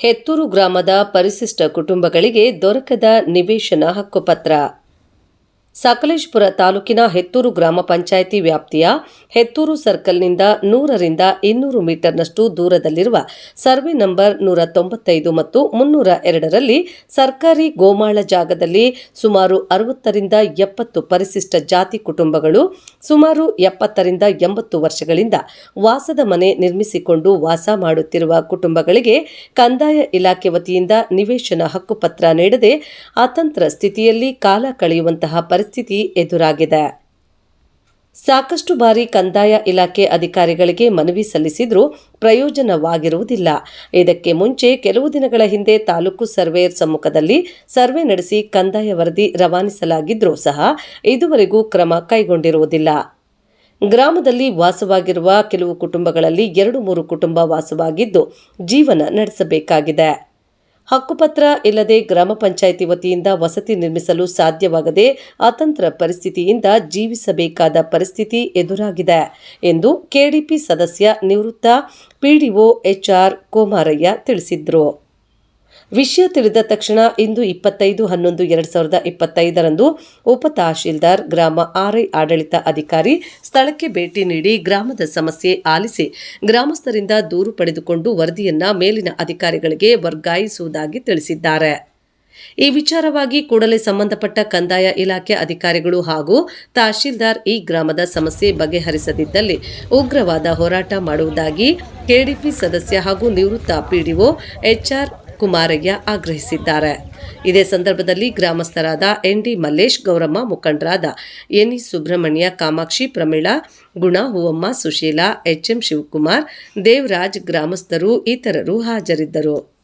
ಹೆತ್ತೂರು ಗ್ರಾಮದ ಪರಿಶಿಷ್ಟ ಕುಟುಂಬಗಳಿಗೆ ದೊರಕದ ನಿವೇಶನ ಹಕ್ಕುಪತ್ರ. ಸಕಲೇಶಪುರ ತಾಲೂಕಿನ ಹೆತ್ತೂರು ಗ್ರಾಮ ಪಂಚಾಯಿತಿ ವ್ಯಾಪ್ತಿಯ ಹೆತ್ತೂರು ಸರ್ಕಲ್ನಿಂದ ನೂರರಿಂದ ಇನ್ನೂರು ಮೀಟರ್ನಷ್ಟು ದೂರದಲ್ಲಿರುವ ಸರ್ವೆ ನಂಬರ್ ನೂರ ತೊಂಬತ್ತೈದು ಮತ್ತು ಮುನ್ನೂರ ಎರಡರಲ್ಲಿ ಸರ್ಕಾರಿ ಗೋಮಾಳ ಜಾಗದಲ್ಲಿ ಸುಮಾರು ಅರವತ್ತರಿಂದ ಎಪ್ಪತ್ತು ಪರಿಶಿಷ್ಟ ಜಾತಿ ಕುಟುಂಬಗಳು, ಸುಮಾರು ಎಪ್ಪತ್ತರಿಂದ ಎಂಬತ್ತು ವರ್ಷಗಳಿಂದ ವಾಸದ ಮನೆ ನಿರ್ಮಿಸಿಕೊಂಡು ವಾಸ ಮಾಡುತ್ತಿರುವ ಕುಟುಂಬಗಳಿಗೆ ಕಂದಾಯ ಇಲಾಖೆ ವತಿಯಿಂದ ನಿವೇಶನ ಹಕ್ಕುಪತ್ರ ನೀಡದೆ ಅತಂತ್ರ ಸ್ಥಿತಿಯಲ್ಲಿ ಕಾಲ ಕಳೆಯುವಂತಹ ಪರಿಸ್ಥಿತಿ ಎದುರಾಗಿದೆ. ಸಾಕಷ್ಟು ಬಾರಿ ಕಂದಾಯ ಇಲಾಖೆ ಅಧಿಕಾರಿಗಳಿಗೆ ಮನವಿ ಸಲ್ಲಿಸಿದರೂ ಪ್ರಯೋಜನವಾಗಿರುವುದಿಲ್ಲ. ಇದಕ್ಕೆ ಮುಂಚೆ ಕೆಲವು ದಿನಗಳ ಹಿಂದೆ ತಾಲೂಕು ಸರ್ವೇಯರ್ ಸಮ್ಮುಖದಲ್ಲಿ ಸರ್ವೆ ನಡೆಸಿ ಕಂದಾಯ ವರದಿ ರವಾನಿಸಲಾಗಿದ್ದರೂ ಸಹ ಇದುವರೆಗೂ ಕ್ರಮ ಕೈಗೊಂಡಿರುವುದಿಲ್ಲ. ಗ್ರಾಮದಲ್ಲಿ ವಾಸವಾಗಿರುವ ಕೆಲವು ಕುಟುಂಬಗಳಲ್ಲಿ ಎರಡು ಮೂರು ಕುಟುಂಬ ವಾಸವಾಗಿದ್ದು ಜೀವನ ನಡೆಸಬೇಕಾಗಿದೆ. ಹಕ್ಕುಪತ್ರ ಇಲ್ಲದೆ ಗ್ರಾಮ ಪಂಚಾಯಿತಿ ವತಿಯಿಂದ ವಸತಿ ನಿರ್ಮಿಸಲು ಸಾಧ್ಯವಾಗದೆ ಅತಂತ್ರ ಪರಿಸ್ಥಿತಿಯಿಂದ ಜೀವಿಸಬೇಕಾದ ಪರಿಸ್ಥಿತಿ ಎದುರಾಗಿದೆ ಎಂದು ಕೆಡಿಪಿ ಸದಸ್ಯ ನಿವೃತ್ತ ಪಿಡಿಒ ಎಚ್ಆರ್ ಕೋಮಾರಯ್ಯ ತಿಳಿಸಿದರು. ವಿಷಯ ತಿಳಿದ ತಕ್ಷಣ ಇಂದು ಇಪ್ಪತ್ತೈದು ಹನ್ನೊಂದು ಎರಡು ಸಾವಿರದ ಇಪ್ಪತ್ತೈದರಂದು ಉಪ ತಹಶೀಲ್ದಾರ್ ಗ್ರಾಮ ಆರ್ಐ ಆಡಳಿತ ಅಧಿಕಾರಿ ಸ್ಥಳಕ್ಕೆ ಭೇಟಿ ನೀಡಿ ಗ್ರಾಮದ ಸಮಸ್ಯೆ ಆಲಿಸಿ ಗ್ರಾಮಸ್ಥರಿಂದ ದೂರು ಪಡೆದುಕೊಂಡು ವರದಿಯನ್ನ ಮೇಲಿನ ಅಧಿಕಾರಿಗಳಿಗೆ ವರ್ಗಾಯಿಸುವುದಾಗಿ ತಿಳಿಸಿದ್ದಾರೆ. ಈ ವಿಚಾರವಾಗಿ ಕೂಡಲೇ ಸಂಬಂಧಪಟ್ಟ ಕಂದಾಯ ಇಲಾಖೆ ಅಧಿಕಾರಿಗಳು ಹಾಗೂ ತಹಶೀಲ್ದಾರ್ ಈ ಗ್ರಾಮದ ಸಮಸ್ಯೆ ಬಗೆಹರಿಸದಿದ್ದಲ್ಲಿ ಉಗ್ರವಾದ ಹೋರಾಟ ಮಾಡುವುದಾಗಿ ಕೆಡಿಪಿ ಸದಸ್ಯ ಹಾಗೂ ನಿವೃತ್ತ ಪಿಡಿಒ ಎಚ್ಆರ್ ಕುಮಾರಯ್ಯ ಆಗ್ರಹಿಸಿದ್ದಾರೆ. ಇದೇ ಸಂದರ್ಭದಲ್ಲಿ ಗ್ರಾಮಸ್ಥರಾದ ಎನ್ಡಿ ಮಲ್ಲೇಶ್, ಗೌರಮ್ಮ ಮುಖಂಡರಾದ ಎನ್ಇ ಸುಬ್ರಹ್ಮಣ್ಯ, ಕಾಮಾಕ್ಷಿ ಪ್ರಮೀಳಾ, ಗುಣ ಹೂವಮ್ಮ, ಸುಶೀಲಾ, ಎಚ್ಎಂ ಶಿವಕುಮಾರ್, ದೇವರಾಜ್ ಗ್ರಾಮಸ್ಥರು, ಇತರರು ಹಾಜರಿದ್ದರು.